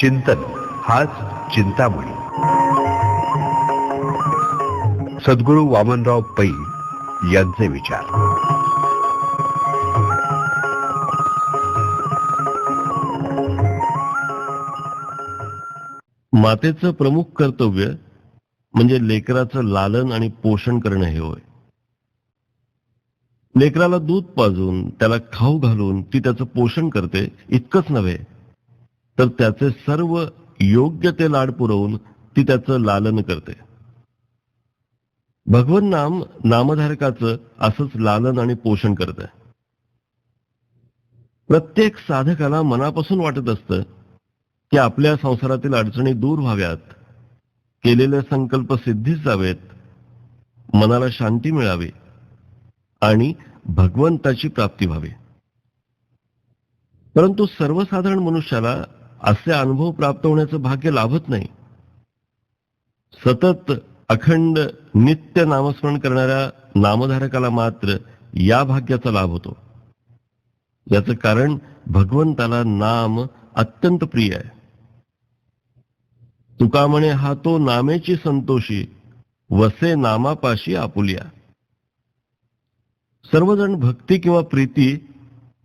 चिंतन हाच चिंतामणी. सद्गुरू वामनराव पै यांचे विचार. मातेचं प्रमुख कर्तव्य म्हणजे लेकराचं लालन आणि पोषण करणं हे होय. लेकराला दूध पाजून त्याला खाऊ घालून ती त्याचं पोषण करते इतकंच नव्हे. तर त्याचे सर्व योग्य ते लाड पुरवून ती त्याचं लालन करते. भगवन नाम नामधारकाचं असंच लालन आणि पोषण करतं. प्रत्येक साधकाला मनापासून वाटत असतं की आपल्या संसारातील अडचणी दूर व्हाव्यात केलेले संकल्प सिद्धीच जावेत मनाला शांती मिळावी. आणि भगवंताची प्राप्ती व्हावी. परंतु सर्वसाधारण मनुष्याला असे अनुभव प्राप्त होण्याचं भाग्य लाभत नाही. सतत अखंड नित्य नामस्मरण करणाऱ्या नामधारकाला मात्र या भाग्याचा लाभ होतो. याचं कारण भगवंताला नाम अत्यंत प्रिय आहे. तुका म्हणे हा तो नामेची संतोषी वसे नामापाशी आपुलिया. सर्वजण भक्ती किंवा प्रीती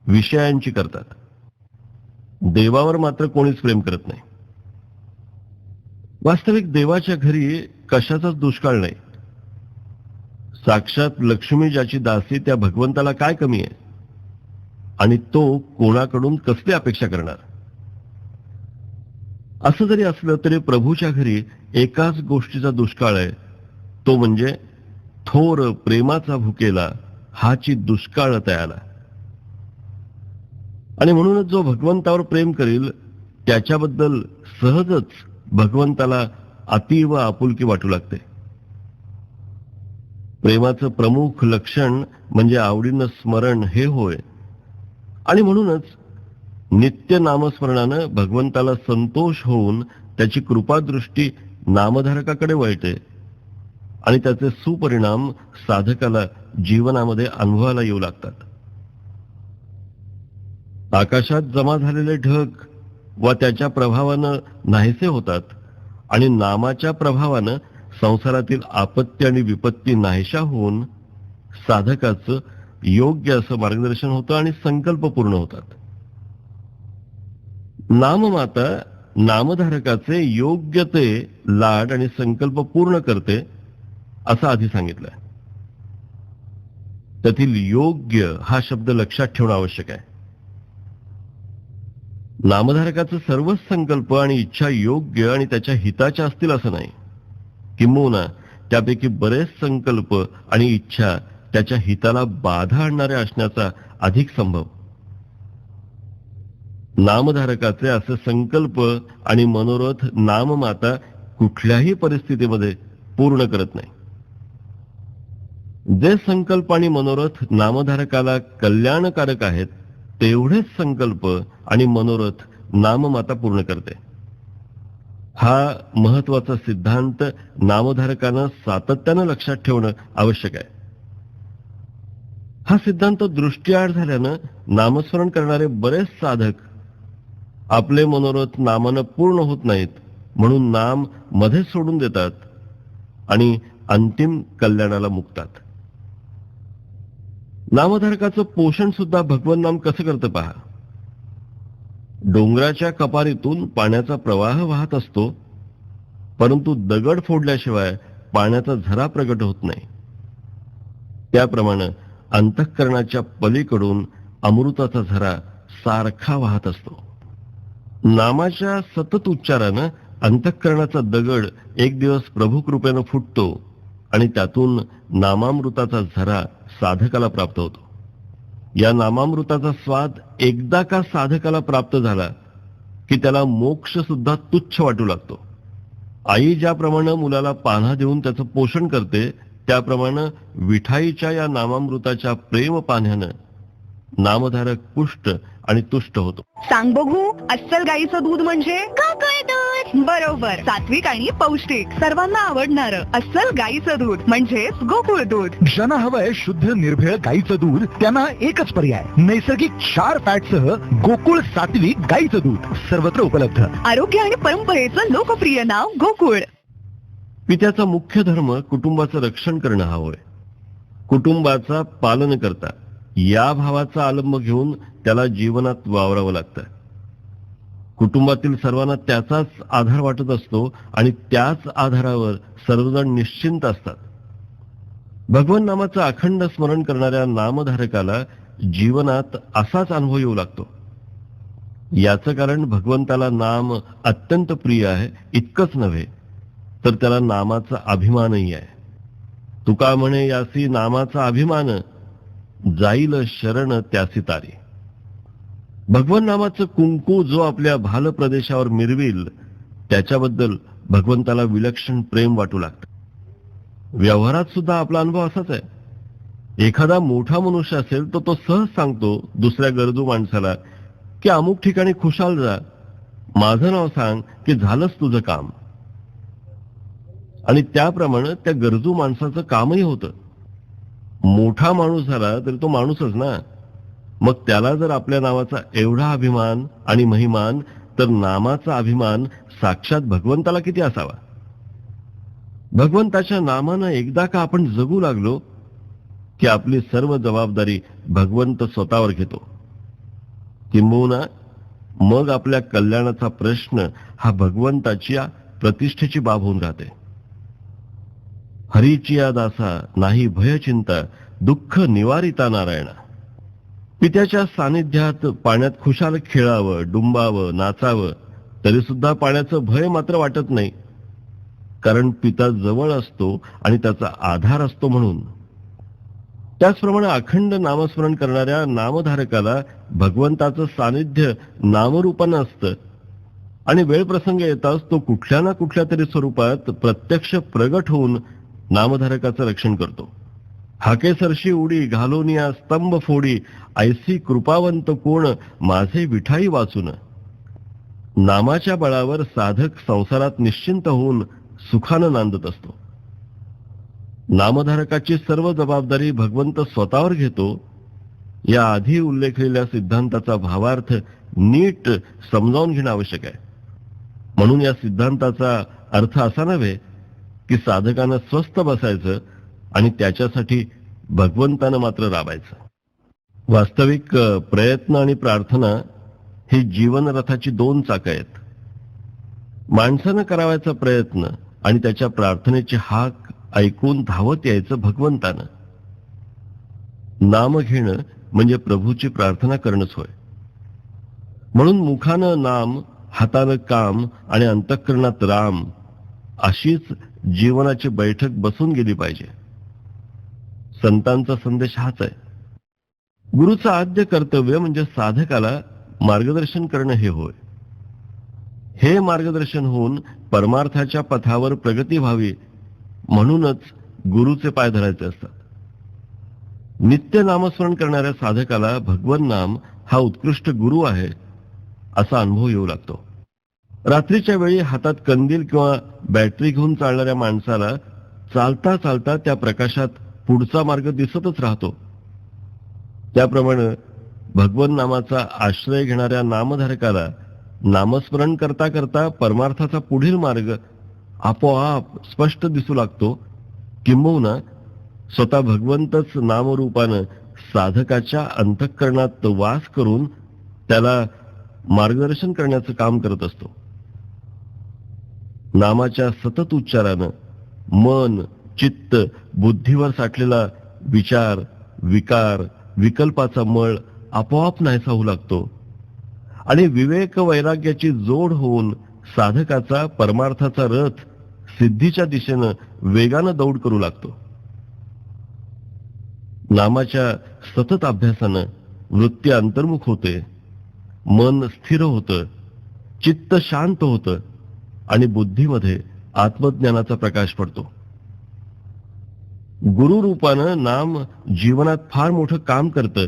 विषयांची करतात. देवावर मात्र कोणीच प्रेम करत नाही. वास्तविक देवाच्या घरी कशाचाच दुष्काळ नाही. साक्षात लक्ष्मी ज्याची दासी त्या भगवंताला काय कमी आहे? आणि तो कोणाकडून कसली अपेक्षा करणार? असं जरी असलं तरी प्रभूच्या घरी एकाच गोष्टीचा दुष्काळ आहे. तो म्हणजे थोर प्रेमाचा भुकेला हाची दुष्काळ तयाला आणि म्हणूनच जो भगवंतावर प्रेम करील त्याच्याबद्दल सहजच भगवंताला अतीव आपुलकी वाटू लागते. प्रेमाचं प्रमुख लक्षण म्हणजे आवडीनं स्मरण हे होय. आणि म्हणूनच नित्य नामस्मरणानं भगवंताला संतोष होऊन त्याची कृपादृष्टी नामधारकाकडे वळते. आणि त्याचे सुपरिणाम साधकाला जीवनामध्ये अनुभवाला येऊ लागतात. आकाशात जमा झालेले ढग व त्याच्या प्रभावानं नाहीसे होतात आणि नामाच्या प्रभावानं संसारातील आपत्ती आणि विपत्ती नाहीशा होऊन साधकाचं योग्य असं मार्गदर्शन होतं आणि संकल्प पूर्ण होतात. नाममाता नामधारकाचे योग्य ते लाड आणि संकल्प पूर्ण करते असं आधी सांगितलंय. त्यातील योग्य हा शब्द लक्षात ठेवणं आवश्यक आहे. नामधारकाचं सर्वच संकल्प आणि इच्छा योग्य आणि त्याच्या हिताच्या असतील असं नाही. किंबहुना त्यापैकी बरेच संकल्प आणि इच्छा त्याच्या हिताला बाधा आणणाऱ्या असण्याचा अधिक संभव. नामधारकाचे असे संकल्प आणि मनोरथ नाममाता कुठल्याही परिस्थितीमध्ये पूर्ण करत नाही. जे संकल्प आणि मनोरथ नामधारकाला कल्याणकारक आहेत तेवढेच संकल्प आणि मनोरथ नाममाता पूर्ण करते. हा महत्त्वाचा सिद्धांत नामधारकानं सातत्यानं लक्षात ठेवणं आवश्यक आहे. हा सिद्धांत दृष्टीआड झाल्यानं नामस्मरण करणारे बरेच साधक आपले मनोरथ नामानं पूर्ण होत नाहीत म्हणून नाममध्ये सोडून देतात आणि अंतिम कल्याणाला मुक्तात. नामधारकाचं पोषण सुद्धा भगवन नाम कसं करतं पहा? डोंगराच्या कपारीतून पाण्याचा प्रवाह वाहत असतो परंतु दगड फोडल्याशिवाय पाण्याचा झरा प्रगट होत नाही. त्याप्रमाणे अंतःकरणाच्या पलीकडून अमृताचा झरा सारखा वाहत असतो. नामाच्या सतत उच्चारानं अंतःकरणाचा दगड एक दिवस प्रभू कृपेनं फुटतो आणि त्यातून नामामृताचा झरा साधकाला प्राप्त होतो. या नामामृताचा स्वाद एकदा का साधकाला प्राप्त झाला की त्याला मोक्ष सुद्धा तुच्छ वाटू लागतो. आई ज्याप्रमाणे मुलाला पान्हा देऊन त्याचं पोषण करते त्याप्रमाणे विठाईच्या या नामामृताच्या प्रेम पाण्यानं नामधारक पुष्ट आणि तुष्ट होतो. सांग बघू अस्सल गाईचं दूध म्हणजे? बरोबर. सात्विक आणि पौष्टिक सर्वांना आवडणार अस्सल गाईचं दूध म्हणजेच गोकुळ दूध. ज्यांना हवंय शुद्ध निर्भेळ गाईचं दूध त्यांना एकच पर्याय नैसर्गिक क्षार फॅट सह गोकुळ सात्विक गाईचं दूध सर्वत्र उपलब्ध. आरोग्य आणि परंपरेचं लोकप्रिय नाव गोकुळ. पित्याचा मुख्य धर्म कुटुंबाचं रक्षण करणं हा होय. कुटुंबाचा पालन करता या भावाचा आलंब घेऊन त्याला जीवनात वावरावं लागतं. कुटुंबातील सर्वांना त्याचाच आधार वाटत असतो आणि त्याच आधारावर सर्वजण निश्चिंत असतात. भगवान नामाचं अखंड स्मरण करणाऱ्या नामधारकाला जीवनात असाच अनुभव येऊ लागतो. याचं कारण भगवंताला नाम अत्यंत प्रिय आहे इतकंच नव्हे तर त्याला नामाचा अभिमानही आहे. तुका म्हणे यासी नामाचा अभिमान जाईल शरण त्यासी तारे भगवन नामाचं कुंकू जो आपल्या भाल प्रदेशावर मिरविल त्याच्याबद्दल भगवंताला विलक्षण प्रेम वाटू लागतं. व्यवहारात सुद्धा आपला अनुभव असाच आहे. एखादा मोठा मनुष्य असेल तर तो सहज सांगतो दुसऱ्या गरजू माणसाला की अमुक ठिकाणी खुशाल जा माझं नाव सांग की झालंच तुझं काम. आणि त्याप्रमाणे त्या गरजू माणसाचं कामही होतं. मोठा माणूस झाला तरी तो माणूसच ना. मग त्याला जर आपल्या नावाचा एवढा अभिमान आणि महिमान तर नामाचा अभिमान साक्षात भगवंताला किती असावा? भगवंताच्या नामानं एकदा का आपण जगू लागलो की आपली सर्व जबाबदारी भगवंत स्वतःवर घेतो. किंबहुना मग आपल्या कल्याणाचा प्रश्न हा भगवंताची प्रतिष्ठेची बाब होऊन राहते. हरीचिया दासा नाही भयचिंता दुःख निवारिता नारायणा. पित्याच्या सानिध्यात पाण्यात खुशाल खेळावं डुंबावं नाचावं तरी सुद्धा पाण्याचं भय मात्र वाटत नाही. कारण पिता जवळ असतो आणि त्याचा आधार असतो म्हणून. त्याचप्रमाणे अखंड नामस्मरण करणाऱ्या नामधारकाला भगवंताचं सानिध्य नामरूपानं असतं. आणि वेळ प्रसंग येताच तो कुठल्या ना कुठल्या तरी स्वरूपात प्रत्यक्ष प्रगट होऊन नामधारकाचं रक्षण करतो. हाकेसरशी उडी घालून या स्तंभ फोडी ऐसी कृपावंत कोण माझे विठाई वाचून. नामाच्या बळावर साधक संसारात निश्चिंत होऊन सुखानं नांदत असतो. नामधारकाची सर्व जबाबदारी भगवंत स्वतःवर घेतो. या आधी उल्लेखलेल्या सिद्धांताचा भावार्थ नीट समजावून घेणं आवश्यक आहे. म्हणून या सिद्धांताचा अर्थ असा नव्हे की साधकानं स्वस्थ बसायचं आणि त्याच्यासाठी भगवंतानं मात्र राबायचं. वास्तविक प्रयत्न आणि प्रार्थना ही जीवनरथाची दोन चाकं आहेत. माणसानं करावायचा प्रयत्न आणि त्याच्या प्रार्थनेची हाक ऐकून धावत यायचं भगवंतानं. नाम घेणं म्हणजे प्रभूची प्रार्थना करणंच होय. म्हणून मुखानं नाम हातानं काम आणि अंतःकरणात राम अशीच जीवनाची बैठक बसून गेली पाहिजे. संतांचा संदेश हाच आहे. गुरुचं आद्य कर्तव्य म्हणजे साधकाला मार्गदर्शन करणं हे होय. हे मार्गदर्शन होऊन परमार्थाच्या पथावर प्रगती व्हावी म्हणूनच गुरुचे पाय धरायचे असतात. नित्य नामस्मरण करणाऱ्या साधकाला भगवन नाम हा उत्कृष्ट गुरु आहे असा अनुभव येऊ लागतो. रात्रीच्या वेळी हातात कंदील किंवा बॅटरी घेऊन चालणाऱ्या माणसाला चालता चालता त्या प्रकाशात पुढचा मार्ग दिसतच राहतो. त्याप्रमाणे भगवन नामाचा आश्रय घेणाऱ्या नामधारकाला नामस्मरण करता करता परमार्थाचा पुढील मार्ग आपोआप स्पष्ट दिसू लागतो. किंबहुना स्वतः भगवंतच नामरूपानं साधकाच्या अंतःकरणात वास करून त्याला मार्गदर्शन करण्याचं काम करत असतो. नामाच्या सतत उच्चारानं मन चित्त बुद्धीवर साठलेला विचार विकार विकल्पाचा मळ आपोआप नाहीसा होऊ लागतो. आणि विवेक वैराग्याची जोड होऊन साधकाचा परमार्थाचा रथ सिद्धीच्या दिशेनं वेगानं दौड करू लागतो. नामाच्या सतत अभ्यासानं वृत्ती अंतर्मुख होते. मन स्थिर होतं. चित्त शांत होतं. आणि बुद्धीमध्ये आत्मज्ञानाचा प्रकाश पडतो. गुरु रूपानं नाम जीवनात फार मोठं काम करतं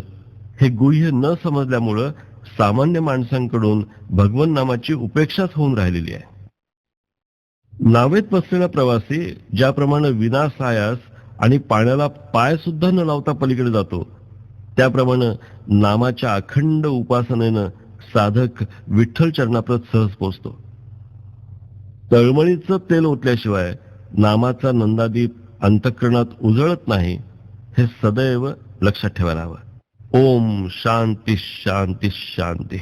हे गुह्य न समजल्यामुळं सामान्य माणसांकडून भगवन नामाची उपेक्षाच होऊन राहिलेली आहे. नावेत बसलेला प्रवासी ज्याप्रमाणे विनासायास आणि पाण्याला पाय सुद्धा न लावता पलीकडे जातो त्याप्रमाणे नामाच्या अखंड उपासनेनं साधक विठ्ठल चरणाप्रत सहज पोचतो. तळमळीचं तेल ओतल्याशिवाय नामाचा नंदादीप अंतःकरणात उजळत नाही हे सदैव लक्षात ठेवायला हवं. ओम शांती शांती शांती.